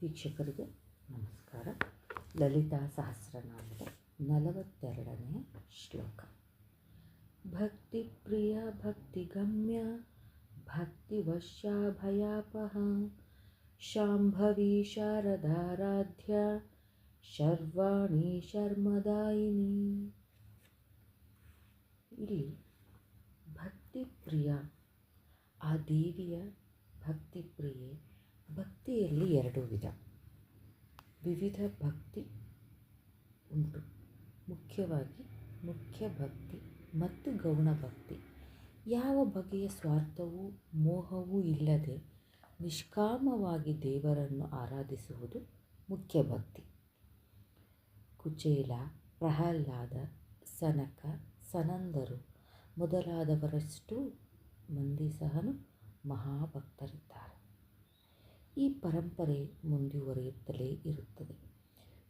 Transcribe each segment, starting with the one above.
ವೀಕ್ಷಕರಿಗೆ ನಮಸ್ಕಾರ ಲಲಿತಾ ಸಹಸ್ರನಾಮದ ನಲವತ್ತೆರಡನೆಯ ಶ್ಲೋಕ ಭಕ್ತಿಪ್ರಿಯ ಭಕ್ತಿಗಮ್ಯ ಭಕ್ತಿವಶ್ಯಾಭಯಾಪಹ ಶಾಂಭವಿ ಶಾರದಾರಾಧ್ಯ ಶರ್ವಾಣಿ ಶರ್ಮದಾಯಿನಿ ಇಲ್ಲಿ ಭಕ್ತಿಪ್ರಿಯ ಆ ದೇವಿಯ ಭಕ್ತಿಪ್ರಿಯೆ ಭಕ್ತಿಯಲ್ಲಿ ಎರಡು ವಿಧ. ವಿವಿಧ ಭಕ್ತಿ ಉಂಟು. ಮುಖ್ಯವಾಗಿ ಮುಖ್ಯ ಭಕ್ತಿ ಮತ್ತು ಗೌಣ ಭಕ್ತಿ. ಯಾವ ಬಗೆಯ ಸ್ವಾರ್ಥವೂ ಮೋಹವೂ ಇಲ್ಲದೆ ನಿಷ್ಕಾಮವಾಗಿ ದೇವರನ್ನು ಆರಾಧಿಸುವುದು ಮುಖ್ಯ ಭಕ್ತಿ. ಕುಚೇಲ, ಪ್ರಹ್ಲಾದ, ಸನಕ, ಸನಂದರು ಮೊದಲಾದವರಷ್ಟು ಮಂದಿ ಸಹನು ಮಹಾಭಕ್ತರಿದ್ದಾರೆ. ಈ ಪರಂಪರೆ ಮುಂದುವರಿಯುತ್ತಲೇ ಇರುತ್ತದೆ.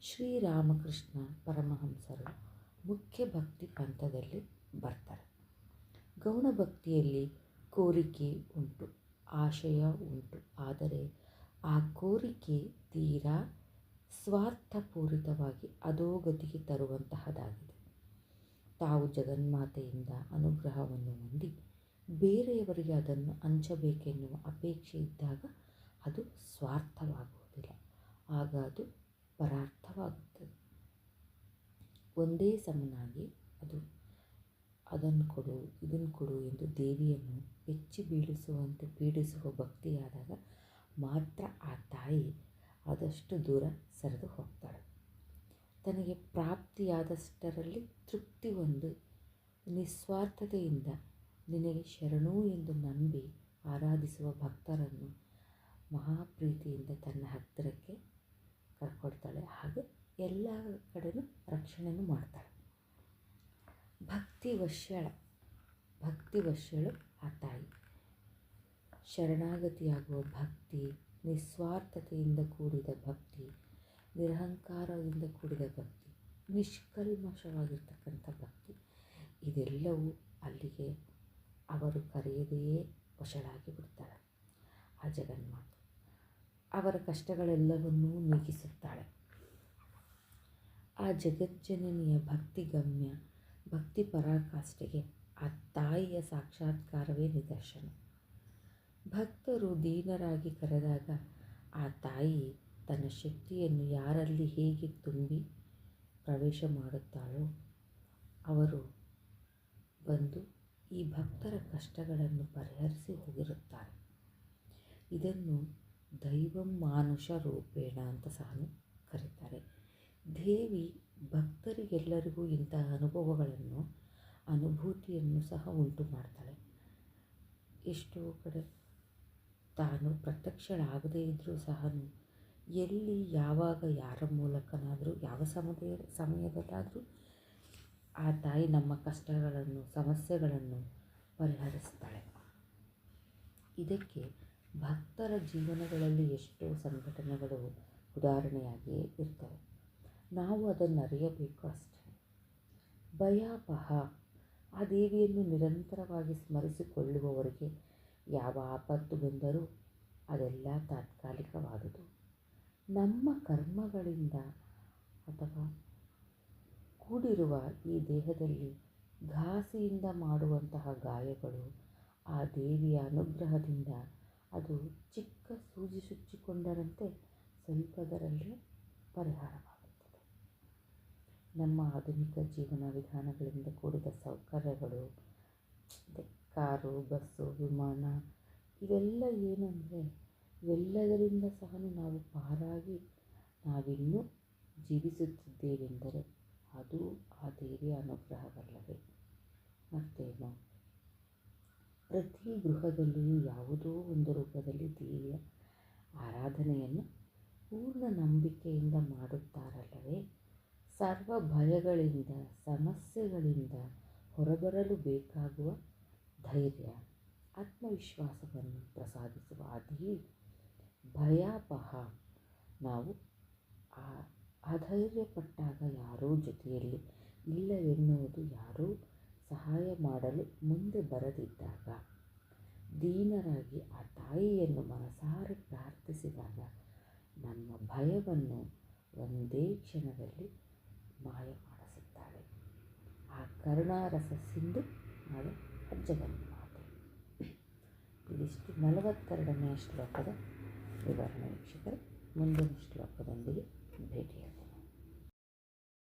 ಶ್ರೀರಾಮಕೃಷ್ಣ ಪರಮಹಂಸರು ಮುಖ್ಯ ಭಕ್ತಿ ಪಂಥದಲ್ಲಿ ಬರ್ತಾರೆ. ಗೌಣ ಭಕ್ತಿಯಲ್ಲಿ ಕೋರಿಕೆ ಉಂಟು, ಆಶಯ ಉಂಟು. ಆದರೆ ಆ ಕೋರಿಕೆ ತೀರಾ ಸ್ವಾರ್ಥಪೂರಿತವಾಗಿ ಅಧೋಗತಿಗೆ ತರುವಂತಹದಾಗಿದೆ. ತಾವು ಜಗನ್ಮಾತೆಯಿಂದ ಅನುಗ್ರಹವನ್ನು ಹೊಂದಿ ಬೇರೆಯವರಿಗೆ ಅದನ್ನು ಹಂಚಬೇಕೆನ್ನುವ ಅಪೇಕ್ಷೆ ಇದ್ದಾಗ ಅದು ಸ್ವಾರ್ಥವಾಗುವುದಿಲ್ಲ. ಆಗ ಅದು ಪರಾರ್ಥವಾಗುತ್ತದೆ. ಒಂದೇ ಸಮನಾಗಿ ಅದು ಅದನ್ನು ಕೊಡು, ಇದನ್ನು ಕೊಡು ಎಂದು ದೇವಿಯನ್ನು ಬೆಚ್ಚಿ ಬೀಳಿಸುವಂತೆ ಪೀಡಿಸುವ ಭಕ್ತಿಯಾದಾಗ ಮಾತ್ರ ಆ ತಾಯಿ ಆದಷ್ಟು ದೂರ ಸರಿದು ಹೋಗ್ತಾಳೆ. ತನಗೆ ಪ್ರಾಪ್ತಿಯಾದಷ್ಟರಲ್ಲಿ ತೃಪ್ತಿ ಹೊಂದಿ ನಿಸ್ವಾರ್ಥತೆಯಿಂದ ನಿನಗೆ ಶರಣು ಎಂದು ನಂಬಿ ಆರಾಧಿಸುವ ಭಕ್ತರನ್ನು ಮಹಾಪ್ರೀತಿಯಿಂದ ತನ್ನ ಹತ್ತಿರಕ್ಕೆ ಕರ್ಕೊಳ್ತಾಳೆ. ಹಾಗೆ ಎಲ್ಲ ಕಡೆಯೂ ರಕ್ಷಣೆಯನ್ನು ಮಾಡ್ತಾಳೆ. ಭಕ್ತಿ ವಶ್ಯಳ ಭಕ್ತಿ ವಶ್ಯಳು ಆ ತಾಯಿ. ಶರಣಾಗತಿಯಾಗುವ ಭಕ್ತಿ, ನಿಸ್ವಾರ್ಥತೆಯಿಂದ ಕೂಡಿದ ಭಕ್ತಿ, ನಿರಹಂಕಾರದಿಂದ ಕೂಡಿದ ಭಕ್ತಿ, ನಿಷ್ಕಲ್ಮಶವಾಗಿರ್ತಕ್ಕಂಥ ಭಕ್ತಿ, ಇದೆಲ್ಲವೂ ಅಲ್ಲಿಗೆ ಅವರು ಕರೆಯದೆಯೇ ವಶಳಾಗಿ ಬಿಡ್ತಾಳೆ. ಆ ಜಗನ್ಮಾತೆ. ಅವರ ಕಷ್ಟಗಳೆಲ್ಲವನ್ನೂ ನೀಗಿಸುತ್ತಾಳೆ. ಆ ಜಗಜ್ಜನನಿಯ ಭಕ್ತಿಗಮ್ಯ, ಭಕ್ತಿ ಪರಾಕಾಷ್ಠೆಗೆ ಆ ತಾಯಿಯ ಸಾಕ್ಷಾತ್ಕಾರವೇ ನಿದರ್ಶನ. ಭಕ್ತರು ದೀನರಾಗಿ ಕರೆದಾಗ ಆ ತಾಯಿ ತನ್ನ ಶಕ್ತಿಯನ್ನು ಯಾರಲ್ಲಿ ಹೇಗೆ ತುಂಬಿ ಪ್ರವೇಶ ಮಾಡುತ್ತಾಳೋ, ಅವರು ಬಂದು ಈ ಭಕ್ತರ ಕಷ್ಟಗಳನ್ನು ಪರಿಹರಿಸಿ ಹೋಗಿರುತ್ತಾರೆ. ಇದನ್ನು ದೈವಂ ಮಾನುಷ ರೂಪೇಣ ಅಂತ ಸಹ ಕರೀತಾರೆ. ದೇವಿ ಭಕ್ತರಿಗೆಲ್ಲರಿಗೂ ಇಂತಹ ಅನುಭವಗಳನ್ನು, ಅನುಭೂತಿಯನ್ನು ಸಹ ಉಂಟು ಮಾಡ್ತಾಳೆ. ಎಷ್ಟೋ ಕಡೆ ತಾನು ಪ್ರತ್ಯಕ್ಷಳಾಗದೇ ಇದ್ದರೂ ಸಹ ಎಲ್ಲಿ ಯಾವಾಗ ಯಾರ ಮೂಲಕನಾದರೂ, ಯಾವ ಸಮಯ ಸಮಯದಲ್ಲಾದರೂ ಆ ತಾಯಿ ನಮ್ಮ ಕಷ್ಟಗಳನ್ನು, ಸಮಸ್ಯೆಗಳನ್ನು ಪರಿಹರಿಸ್ತಾಳೆ. ಇದಕ್ಕೆ ಭಕ್ತರ ಜೀವನಗಳಲ್ಲಿ ಎಷ್ಟೋ ಸಂಘಟನೆಗಳು ಉದಾಹರಣೆಯಾಗಿಯೇ ಇರ್ತವೆ. ನಾವು ಅದನ್ನು ಅರಿಯಬೇಕು ಅಷ್ಟೇ. ಭಯಾಪಹ ಆ ದೇವಿಯನ್ನು ನಿರಂತರವಾಗಿ ಸ್ಮರಿಸಿಕೊಳ್ಳುವವರಿಗೆ ಯಾವ ಆಪತ್ತು ಬಂದರೂ ಅದೆಲ್ಲ ತಾತ್ಕಾಲಿಕವಾದುದು. ನಮ್ಮ ಕರ್ಮಗಳಿಂದ ಅಥವಾ ಕೂಡಿರುವ ಈ ದೇಹದಲ್ಲಿ ಘಾಸಿಯಿಂದ ಮಾಡುವಂತಹ ಗಾಯಗಳು ಆ ದೇವಿಯ ಅನುಗ್ರಹದಿಂದ ಅದು ಚಿಕ್ಕ ಸೂಜಿ ಚುಚ್ಚಿಕೊಂಡರಂತೆ ಸ್ವಲ್ಪದರಲ್ಲೇ ಪರಿಹಾರವಾಗುತ್ತದೆ. ನಮ್ಮ ಆಧುನಿಕ ಜೀವನ ವಿಧಾನಗಳಿಂದ ಕೂಡಿದ ಸೌಕರ್ಯಗಳು ಕಾರು, ಬಸ್ಸು, ವಿಮಾನ, ಇವೆಲ್ಲ ಏನಂದರೆ ಇವೆಲ್ಲದರಿಂದ ಸಹ ನಾವು ಪಾರಾಗಿ ನಾವಿನ್ನೂ ಜೀವಿಸುತ್ತಿದ್ದೇವೆಂದರೆ ಅದು ಆ ದೇವಿಯ ಅನುಗ್ರಹವಲ್ಲವೇ. ಮತ್ತೇನು? ಪ್ರತಿ ಗೃಹದಲ್ಲಿಯೂ ಯಾವುದೋ ಒಂದು ರೂಪದಲ್ಲಿ ದೇವಿಯ ಆರಾಧನೆಯನ್ನು ಪೂರ್ಣ ನಂಬಿಕೆಯಿಂದ ಮಾಡುತ್ತಾರಲ್ಲವೇ? ಸರ್ವ ಭಯಗಳಿಂದ, ಸಮಸ್ಯೆಗಳಿಂದ ಹೊರಬರಲು ಬೇಕಾಗುವ ಧೈರ್ಯ, ಆತ್ಮವಿಶ್ವಾಸವನ್ನು ಪ್ರಸಾದಿಸುವ ಅದೇ ಭಯಾಪಹ. ನಾವು ಆ ಅಧೈರ್ಯಪಟ್ಟಾಗ ಯಾರೋ ಜೊತೆಯಲ್ಲಿ ಇಲ್ಲವೆನ್ನುವುದು ಯಾರೂ ಸಹಾಯ ಮಾಡಲು ಮುಂದೆ ಬರದಿದ್ದಾಗ, ದೀನರಾಗಿ ಆ ತಾಯಿಯನ್ನು ಮನಸಾರೆ ಪ್ರಾರ್ಥಿಸಿದಾಗ ನಮ್ಮ ಭಯವನ್ನು ಒಂದೇ ಕ್ಷಣದಲ್ಲಿ ಮಾಯ ಮಾಡಿಸುತ್ತಾಳೆ. ಆ ಕರುಣಾರಸ ಸಿಂಧು ಅದು ಅಜ್ಜಗನ್ಮಾತೆ ಇದಿಷ್ಟು ನಲವತ್ತೆರಡನೇ ಶ್ಲೋಕದ ವಿವರಣೆ ವೀಕ್ಷಕರು. ಮುಂದಿನ ಶ್ಲೋಕದೊಂದಿಗೆ ಭೇಟಿಯಾಗೋಣ.